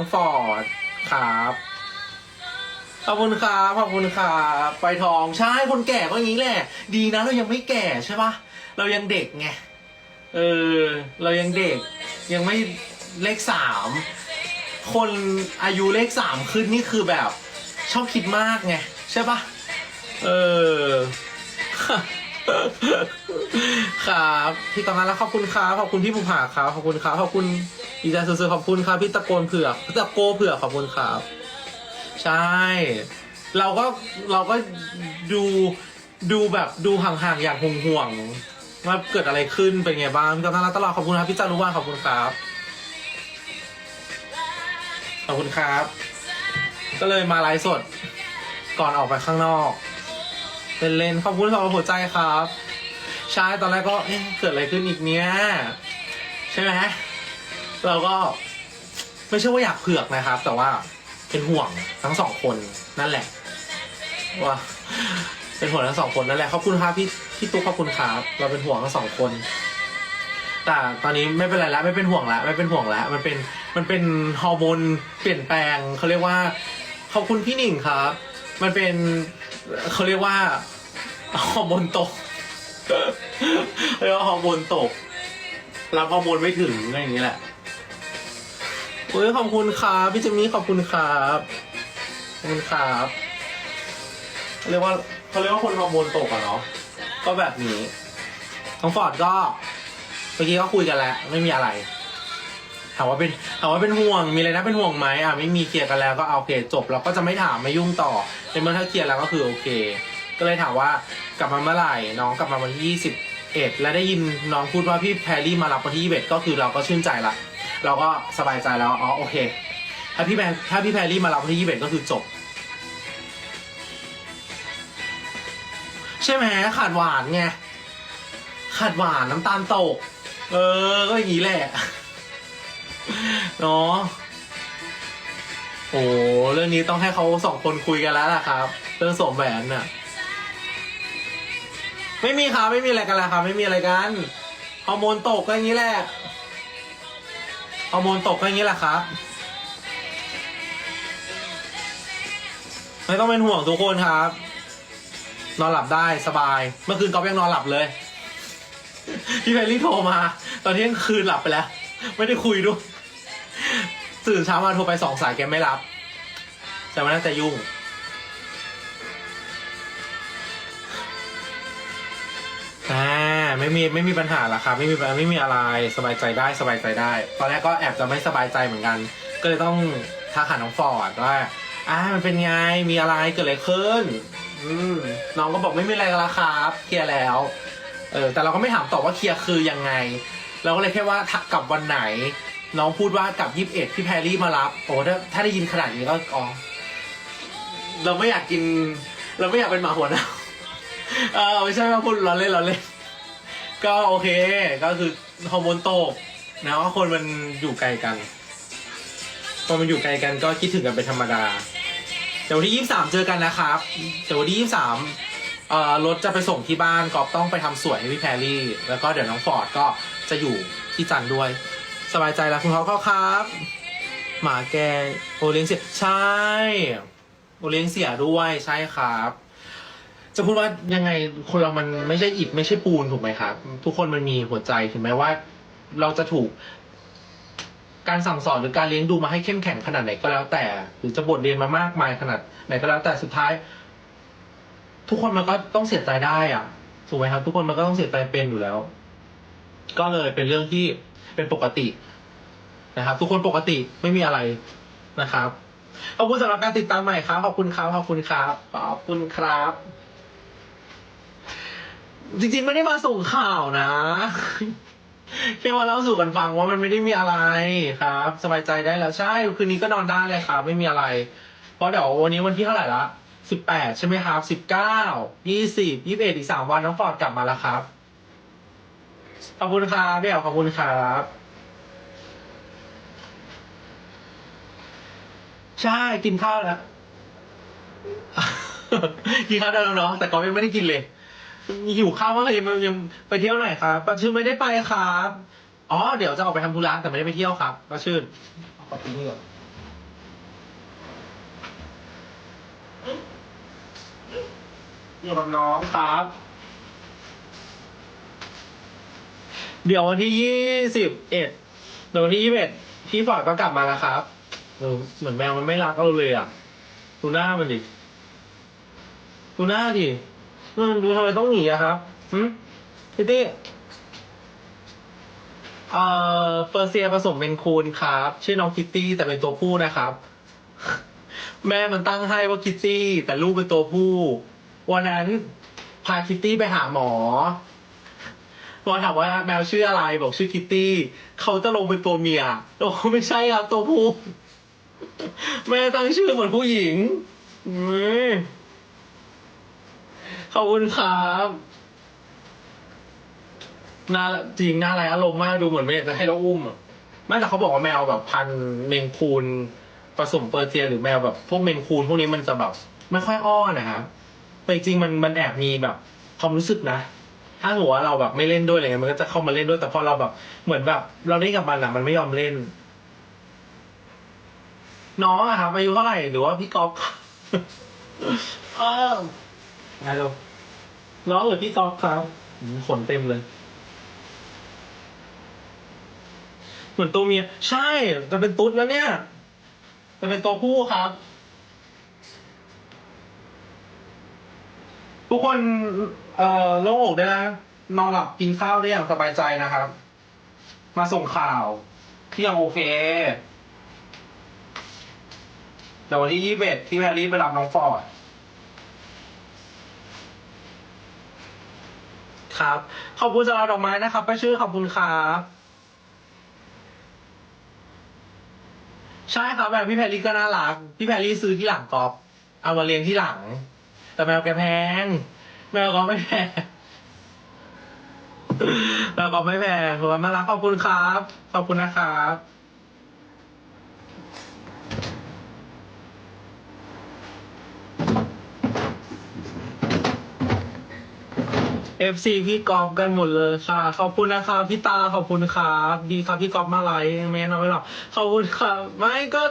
องฟอร์ดครับขอบคุณครับขอบคุณครับไปทองใช่คนแก่ก็อย่างนี้แหละ ดีนะเรายังไม่แก่ใช่ปะเรายังเด็กไงเออเรายังเด็กยังไม่เลขสามคนอายุเลขสามขึ้นนี่คือแบบ ชอบคิดมากไงใช่ปะเออ ครับพี่กองงานแล้วขอบคุณครับขอบคุณพี่ภูผาครับขอบคุณครับขอบคุณดีใจสุดๆขอบคุณครับพี่ตะโกนเผือกตะโกเผือกขอบคุณครับ ใช่ เราก็เราก็ดูดูแบบดูห่างๆอย่างห่วงๆว่าเกิดอะไรขึ้นเป็นไงบ้างพี่กองงานแล้วตลอดขอบคุณครับพี่จารุวานขอบคุณครับขอบคุณครับ ก็เลยมาไลฟ์สดก่อนออกไปข้างนอก เป็นเล่นขอบคุณสำหรับหัวใจครับใช่ตอนแรกก็เอ๊ะเกิดอะไรขึ้นอีกเนี้ยใช่ไหมเราก็ไม่ใช่ว่าอยากเผือกนะครับ แต่ว่าเป็นห่วงทั้งสองคนนั่นแหละว่าเป็นห่วงทั้งสองคนนั่นแหละขอบคุณครับพี่พี่ตุ๊กขอบคุณครับเราเป็นห่วงทั้งสองคน แต่ตอนนี้ไม่เป็นไรแล้วไม่เป็นห่วงแล้วไม่เป็นห่วงแล้วมันเป็นมันเป็นฮอร์โมนเปลี่ยนแปลงเขาเรียกว่าขอบคุณพี่หนิงครับ มันเป็น เขาเรียกว่าฮอร์โมนตกเรียกว่าฮอร์โมนตกรับฮอร์โมนไม่ถึงอะไรอย่างนี้แหละเฮ้ยขอบคุณครับพี่เจมี่ขอบคุณครับขอบคุณครับเรียกว่าเขาเรียกว่าคนฮอร์โมนตกอะเนาะก็แบบนี้น้องฟอร์ดก็เมื่อกี้ก็คุยกันแล้ว ไม่มีอะไร ถามว่าเป็นถามว่าเป็นห่วงมีอะไรนะเป็นห่วงไหมอะไม่มีเคลียร์กันแล้วก็เอาโอเคจบเราก็จะไม่ถามไม่ยุ่งต่อในเมื่อถ้าเคลียร์แล้วก็คือโอเค ก็เลยถามว่ากลับมาเมื่อไหร่น้องกลับมาวันที่ยี่สิบเอ็ดและได้ยินน้องพูดว่าพี่แพรรี่มารับวันที่ยี่สิบเอ็ดก็คือเราก็ชื่นใจละเราก็สบายใจแล้วอ๋อโอเค ถ้าพี่แพรถ้าพี่แพรรี่มารับวันที่ยี่สิบเอ็ดก็คือจบ ใช่ไหมขาดหวานไงขาดหวานน้ำตาลตก เออ ก็อย่างนี้แหละ เนาะโอ้เรื่องนี้ต้องให้เขาสองคนคุยกันแล้วล่ะครับ เรื่องสวมแหวนน่ะ ไม่มีครับไม่มีอะไรกันล้วครับไม่มีอะไรกันฮอร์โมนตกก็อย่างนี้แหละฮอร์โมนตกก็อย่างนี้แหละครับไม่ต้องเป็นห่วงทุกคนครับ นอนหลับได้สบาย เมื่อคืนก๊อฟยังนอนหลับเลย พี่แพรรี่โทรมา ตอนเที่ยงคืนหลับไปแล้ว ไม่ได้คุยด้วย ตื่นเช้ามาโทรไปสองสายแกไม่รับ แต่มันน่าจะยุ่ง อ่าไม่มีไม่มีปัญหาละครับไม่มีไม่มีอะไรสบายใจได้สบายใจได้ ตอนแรกก็แอบจะไม่สบายใจเหมือนกัน ก็เลยต้องทักหาน้องฟอร์ดว่าอ่ามันเป็นไงมีอะไรเกิดอะไรขึ้นอืมน้องก็บอกไม่มีอะไรแล้วครับเคลียร์แล้ว เออแต่เราก็ไม่ถามตอบว่าเคลียร์คือยังไง เราก็เลยแค่ว่าถ้ากลับวันไหน น้องพูดว่ากลับยี่สิบเอ็ดพี่แพรรี่มารับโอ้ถ้าถ้าได้ยินขนาดนี้ก็อ๋อเราไม่อยากกิน เราไม่อยากเป็นหมาหัวหน้าเออไม่ใช่ว่าพูดเราเล่นเราเล่น ก็โอเค ก็คือฮอร์โมนตกนะว่าคนมันอยู่ไกลกันคนมันอยู่ไกลกันก็คิดถึงกันเป็นธรรมดาเดี๋ยววันที่ยี่สามเจอกันนะครับเดี๋ยววันที่ยี่สามเอ่อรถจะไปส่งที่บ้านกอบต้องไปทำสวยให้พี่แพรรี่ แล้วก็เดี๋ยวน้องฟอร์ดก็จะอยู่ที่จันด้วย สบายใจแล้วคุณเขาเขาครับ หมาแกโอเลี้ยงเสียใช่ โอเลี้ยงเสียด้วยใช่ครับ จะพูดว่ายังไงคนเรามันไม่ใช่อิฐไม่ใช่ปูนถูกไหมครับ ทุกคนมันมีหัวใจถึงแม้ว่า เราจะถูก การสั่งสอนหรือการเลี้ยงดูมาให้เข้มแข็งขนาดไหนก็แล้วแต่ หรือจะบทเรียนมามากมายขนาดไหนก็แล้วแต่สุดท้าย ทุกคนมันก็ต้องเสียใจได้อะถูกไหมครับ ทุกคนมันก็ต้องเสียใจเป็นอยู่แล้ว ก็เลยเป็นเรื่องที่ เป็นปกตินะครับ ทุกคนปกติไม่มีอะไรนะครับขอบคุณสำหรับการติดตามใหม่ครับขอบคุณครับขอบคุณครับขอบคุณครับ จริงๆไม่ได้มาส่งข่าวนะแค่มาเล่าสู่กันฟังว่ามันไม่ได้มีอะไรครับ สบายใจได้แล้วใช่คืนนี้ก็นอนได้เลยครับ ไม่มีอะไร เพราะเดี๋ยววันนี้วันที่เท่าไหร่ละสิบแปดใช่ไหมครับสิบเก้ายี่สิบยี่สิบเอ็ดอีกสามวันน้องฟอร์ดกลับมาแล้วครับ ขอบคุณครับพี่ยวขอบคุณครับใช่กินข้าวแล้ว กินข้าวได้แล้วเนาะแต่ก็ยังไม่ได้กินเลยหิวข้าวมาเลยยังยังไปเที่ยวไหนครับประชื่นไม่ได้ไปครับอ๋อเดี๋ยวจะออกไปทำธุระแต่ไม่ได้ไปเที่ยวครับประชื่นขอบคุณที่ก่อนอยู่กับน้องครับ เดี๋ยววันที่ยี่สิบเอ็ดเดี๋ยววันที่ยี่สิบเอ็ดพี่ฟอร์ดก็กลับมาแล้วครับเออเหมือนแมวมันไม่รักเราเลยอะ ดูหน้ามันดิ ดูหน้าดิเออดูทำไมต้องหนีอะครับหืมพี่ตี้เอ่อเปอร์เซียผสมเป็นคูนครับ ชื่อน้องคิตตี้แต่เป็นตัวผู้นะครับ แม่มันตั้งให้ว่าคิตตี้แต่ลูกเป็นตัวผู้ วันนั้นพาคิตตี้ไปหาหมอ หมอถามว่าแมวชื่ออะไรบอกชื่อคิตตี้เขาจะลงเป็นตัวเมียโอ้ไม่ใช่ครับตัวผู้แม่ตั้งชื่อเหมือนผู้หญิงขอบคุณครับน่าจริงน่าไรอารมณ์มากดูเหมือนไม่อยากจะให้เราอุ้มอะไม่แต่เขาบอกว่าแมวแบบพันเมนคูนผสมเปอร์เซียหรือแมวแบบพวกเมนคูนพวกนี้มันจะแบบไม่ค่อยอ้อนนะครับแต่จริงมันมันแอบมีแบบความรู้สึกนะ ถ้าหัวาเราแบบไม่เล่นด้วยอะไรเงี้ยมันก็จะเข้ามาเล่นด้วยแต่พอเราแบบเหมือนแบบ เราเล่นกับมันอะมันไม่ยอมเล่น น้องอะครับอายุเท่าไหร่หรือว่าพี่ก๊อฟ เออไงลูกน้องหรือพี่ก๊อฟครับอืมขนเต็มเลย เหมือนตัวเมียใช่จะเป็นตุ๊ดแล้วเนี่ยจะเป็นตัวผู้ครับ ทุกคนเอ่อโล่งอกได้นะนอนหลับกินข้าวได้อย่างสบายใจนะครับ มาส่งข่าวที่ยังโอเคแต่วันที่ยี่สิบเอ็ดที่แพรรี่ไปรับน้องฟอร์ดครับ ขอบคุณสำหรับดอกไม้นะครับป้าชื่อขอบคุณครับใช่ครับแบบพี่แพรรี่ก็น่ารักพี่แพรรี่ซื้อที่หลังกอบเอามาเลี้ยงที่หลัง แต่แมวแกแพง แมวก็ไม่แพงแมวก็ไม่แพงเพราะว่าน่ารักขอบคุณครับ ขอบคุณนะครับเอฟซีพี่กอฟกันหมดเลยค่ะ ขอบคุณนะครับพี่ตาขอบคุณครับ ดีครับพี่กอฟมาไลฟ์แม่นอนไม่หลับขอบคุณครับ ไม่ก็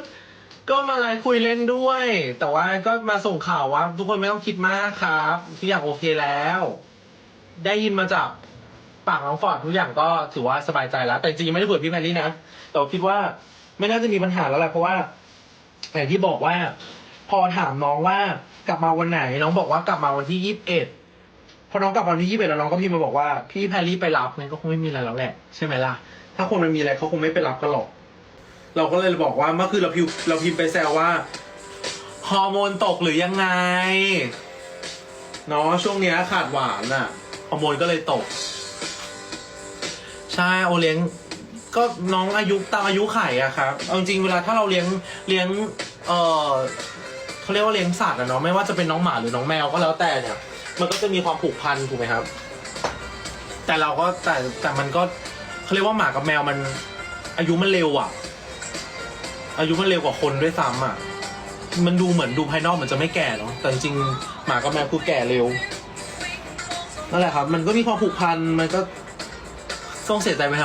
ก็มาไลฟ์คุยเล่นด้วย แต่ว่าก็มาส่งข่าวว่า ทุกคนไม่ต้องคิดมากครับทุกอย่างโอเคแล้ว ได้ยินมาจากปากน้องฟอร์ดทุกอย่างก็ถือว่าสบายใจแล้ว แต่จริงๆไม่ได้คุยกับพี่แพรรี่นะแต่ว่าคิดว่าไม่น่าจะมีปัญหาแล้วแหละเพราะว่าอย่างที่บอกว่า พอถามน้องว่ากลับมาวันไหน น้องบอกว่ากลับมาวันที่ยี่สิบเอ็ดพอน้องกลับมาวันที่ยี่สิบเอ็ดแล้วน้องก็พิมพ์มาบอกว่าพี่แพรรี่ไปรับงั้นก็คงไม่มีอะไรแล้วแหละใช่ไหมล่ะถ้าคนมันมีอะไรเขาคงไม่ไปรับกันหรอก เราก็เลยบอกว่าเมื่อคืนเราพิมพ์เราพิมพ์ไปแซวว่าฮอร์โมนตกหรือยังไงเนาะช่วงเนี้ยขาดหวานอะฮอร์โมนก็เลยตก ใช่โอเลี้ยงก็น้องอายุตามอายุไข่อะครับเอาจริงเวลาถ้าเราเลี้ยงเลี้ยงเออเขาเรียกว่าเลี้ยงสัตว์อะเนาะไม่ว่าจะเป็นน้องหมาหรือน้องแมวก็แล้วแต่เนี่ย มันก็จะมีความผูกพันถูกไหมครับ แต่เราก็แต่แต่มันก็เขาเรียกว่าหมากับแมวมันอายุมันเร็วอะ อายุมันเร็วกว่าคนด้วยซ้ำอะ มันดูเหมือนดูภายนอกเหมือนจะไม่แก่เนาะแต่จริงๆหมากับแมวคือแก่เร็วนั่นแหละครับ มันก็มีความผูกพันมันก็ต้องเสียใจไหมครับ